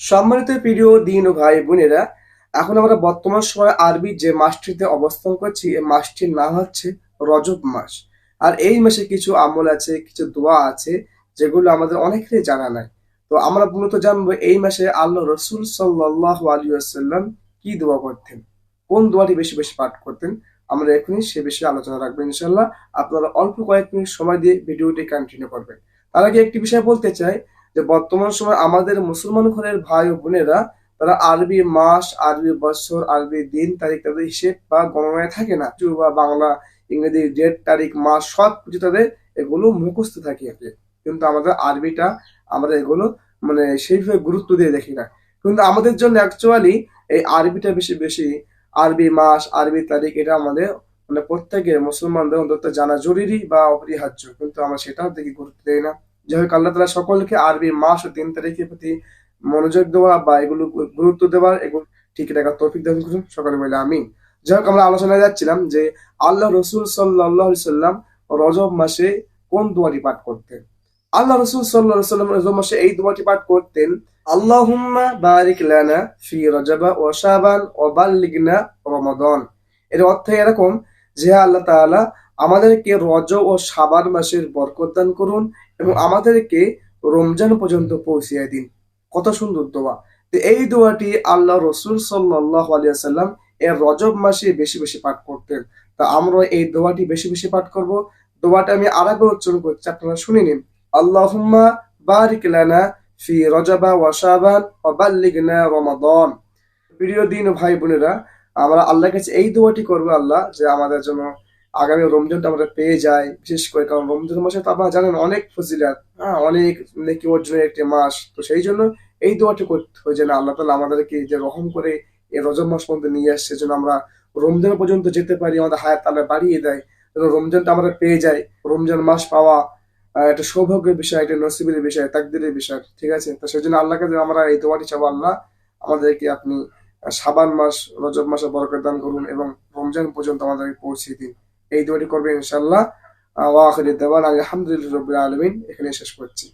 সম্মানিত প্রিয় দিন ও ভাই বোনেরা, এখন আমরা বর্তমান সময় আরবি যে মাসটিতে অবস্থান করছি, এই মাসটির নাম হচ্ছে রজব মাস। আর এই মাসে কিছু আমল আছে, কিছু দোয়া আছে, যেগুলো আমাদের অনেকেরই জানা নাই। তো আমরা মূলত জানব এই মাসে আল্লাহ রসুল সাল্লাহ আলী আসাল্লাম কি দোয়া করতেন, কোন দোয়াটি বেশি বেশি পাঠ করতেন, আমরা এখনই সে বিষয়ে আলোচনা রাখব ইনশাল্লাহ আপনারা অল্প কয়েক মিনিট সময় দিয়ে ভিডিওটি কন্টিনিউ করবেন। তার আগে একটি বিষয় বলতে চাই যে বর্তমান সময় আমাদের মুসলমান ঘরের ভাই ও বোনেরা, তারা আরবি মাস, আরবি বছর, আরবি দিন, তারিখ, তাদের হিসেব বা গণনায় থাকে না। বা বাংলা, ইংরেজি ডেট তারিখ, মাস, সব কিছু তাদের এগুলো মুখস্থ থাকে। আর। কিন্তু আমাদের আরবিটা আমরা এগুলো মানে সেইভাবে গুরুত্ব দিয়ে দেখি না। কিন্তু আমাদের জন্য অ্যাকচুয়ালি এই আরবিটা বেশি বেশি, আরবি মাস, আরবি তারিখ, এটা আমাদের মানে প্রত্যেকের মুসলমানদের অন্তত জানা জরুরি বা অপরিহার্য। কিন্তু আমরা সেটাও দেখি গুরুত্ব দেই না। যাই হোক, আল্লাহ তালা সকলকে আরবি মাস ও দিন তারিখের প্রতি মনোযোগ দেওয়া বা এগুলো গুরুত্ব দেওয়ার এগুলো ঠিক রাখার তৌফিক দান করুন। সকালে বলে আমি যাই হোক, আমরা আলোচনায় যাচ্ছিলাম যে আল্লাহ রসুল সাল্লাহ সাল্লাম রজব মাসে কোন দোয়াটি পাঠ করতেন? আল্লাহ রসুল সাল্লাহ সাল্লাম রজব মাসে এই দোয়াটি পাঠ করতেন, আল্লাহুম্মা বারিক লানা ফি রজবা ও শাবান ও বাল্লিগনা রমাদান। এর অর্থ এরকম যে আল্লাহ তাআলা আমাদেরকে রজ ও সাবান মাসের বরকত দান করুন এবং আমাদেরকে রমজান পর্যন্ত পৌঁছিয়ে দিন। কত সুন্দর দোয়া। তো এই দোয়াটি আল্লাহ রসুল সাল্লাহ আলিয়াল্লাম এর রজব মাসে বেশি বেশি পাঠ করতেন। তা আমরা এই দোয়াটি বেশি বেশি পাঠ করব। দোয়াটা আমি আরেকবার উচ্চারণ করছি, আপনারা শুনে নিন। আল্লাহুম্মা বারিক লানা ফি ওয়া শাবান বাল্লিগনা রমাদান। প্রিয় দিন ভাই বোনেরা, আমরা আল্লাহর কাছে এই দোয়াটি করব আল্লাহ যে আমাদের জন্য আগামী রমজানটা আমরা পেয়ে যাই, বিশেষ করে কারণ রমজান মাসে তো আপনারা জানেন অনেক ফজিলাত হ্যাঁ অনেক নেকি অর্জনের একটি মাস। তো সেই জন্য এই দোয়াটি করতে হয় যেন আল্লাহ তালা আমাদেরকে যে রহম করে এই রজব মাস পর্যন্ত নিয়ে আসছে যেন আমরা রমজান পর্যন্ত যেতে পারি, আমাদের হায়াত তালা বাড়িয়ে দেয়, যেন রমজানটা আমরা পেয়ে যাই। রমজান মাস পাওয়া একটা সৌভাগ্যের বিষয়, একটা নসিবের বিষয়, তাকদিরের বিষয়, ঠিক আছে? তো সেই জন্য আল্লাহকে যে আমরা এই দোয়াটি চাবো, আল্লাহ আমাদেরকে আপনি সাবান মাস, রজব মাসে বরকত দান করুন এবং রমজান পর্যন্ত আমাদেরকে পৌঁছে দিন। এই দোয়াটি করবেন ইনশাল্লাহ আলহামদুলিল্লাহ আলমিন। এখানে শেষ করছি।